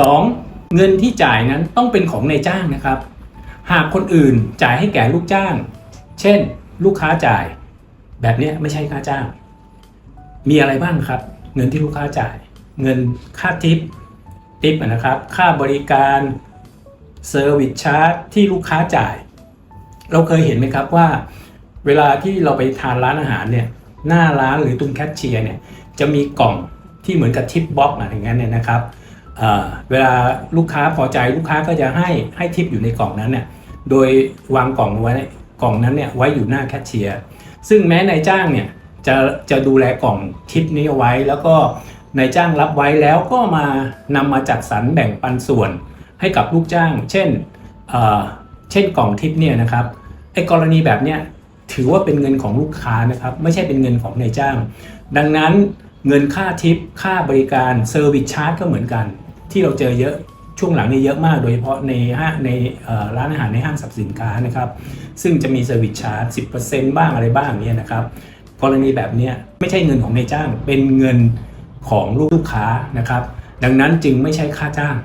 2. เงินที่จ่ายนั้นต้องเป็นของนายจ้างนะครับ หากคนอื่นจ่ายให้แก่ลูกจ้าง เช่น ลูกค้าจ่าย แบบนี้ไม่ใช่ค่าจ้าง มีอะไรบ้างครับ เงินที่ลูกค้าจ่าย เงินค่าทิปทิปนะครับ ค่าบริการเซอร์วิสชาร์จที่ลูกค้าจ่าย เราเคยเห็นไหมครับว่า เวลาที่เราไปทานร้านอาหารเนี่ยหน้าร้านหรือตรงแคชเชียร์เนี่ยจะมีกล่องที่เหมือนกับทิปบ็อกอะไรอย่างเงี้ยเนี่ยนะครับ เวลาลูกค้าพอใจลูกค้าก็จะให้ให้ทิปอยู่ในกล่องนั้นเนี่ยโดยวางกล่องไว้กล่องนั้นเนี่ยไว้อยู่หน้าแคชเชียร์ซึ่งแม้นายจ้างเนี่ยจะจะดูแลกล่องทิปนี้ไว้ แล้วก็นายจ้างรับไว้แล้วก็มานำมาจัดสรรแบ่งปันส่วนให้กับลูกจ้าง เช่นเอ่อเช่นกล่องทิปเนี่ยนะครับไอ้กรณีแบบเนี้ยถือว่าเป็นเงินของลูกค้านะครับ ไม่ใช่เป็นเงินของนายจ้าง ดังนั้น เงินค่าทิป ค่าบริการเซอร์วิสชาร์จก็เหมือนกัน ที่เราเจอเยอะช่วงหลังนี้เยอะมากโดยเฉพาะในห้างในร้านอาหารในห้างสรรพสินค้านะครับ ซึ่งจะมีเซอร์วิสชาร์จ10%บ้างอะไรบ้างเนี่ยนะครับกรณีแบบนี้ไม่ใช่เงินของนายจ้างเป็นเงินของลูกค้านะครับ ดังนั้นจึงไม่ใช่ค่าจ้าง